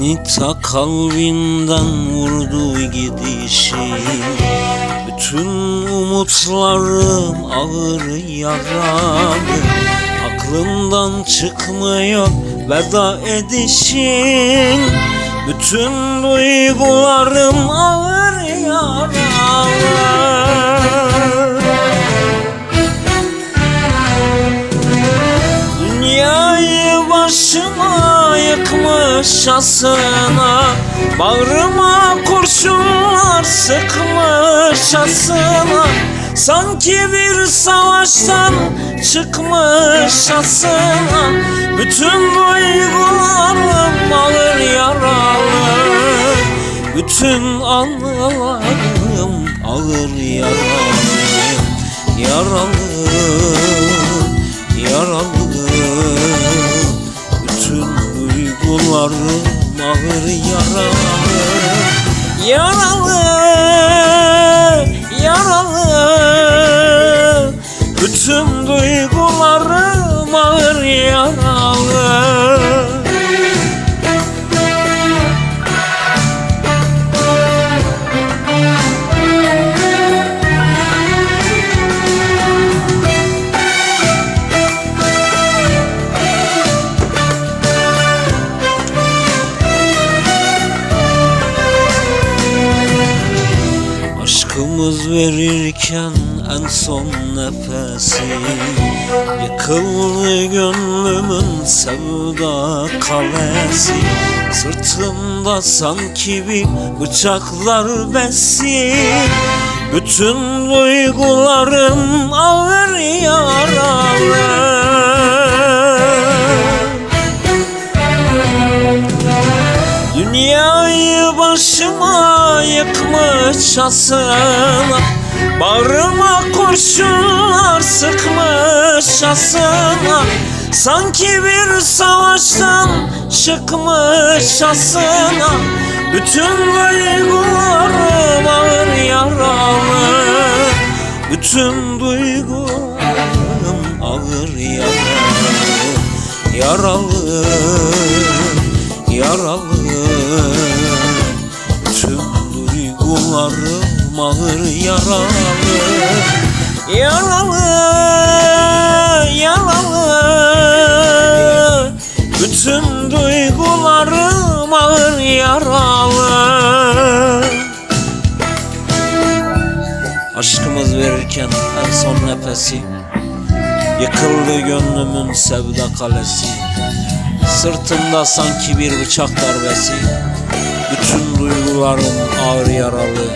Bana kalbinden vurdu gidişin Bütün umutlarım ağır yaralı Aklımdan çıkmıyor veda edişin. Bütün duygularım ağır yaralı yıkmışasına Bağrıma kurşunlar sıkmışasına Sanki bir savaştan çıkmışasına Bütün duygularım ağır yaralı Bütün anılarım ağır Yaralı Yaralı duygularım ağır Yaralı. Yaralı Aşkımız verirken en son nefesi Yıkıldı gönlümün sevda kalesi Sırtımda sanki bir bıçaklar besi Bütün duygularım ağır yaralı yıkmışasına Bağrıma kurşunlar sıkmışasına Sanki bir savaştan çıkmışasına Bütün duygularım ağır yaralı. Bütün duygularım ağır yaralı. Yaralı Yaralı duygularım ağır yaralı. Yaralı Yaralı. Bütün duygularım ağır yaralı. Aşkımız verirken en son nefesi Yıkıldı gönlümün sevda kalesi. Sırtımda sanki bir bıçak darbesi Bütün duygularım ağır yaralı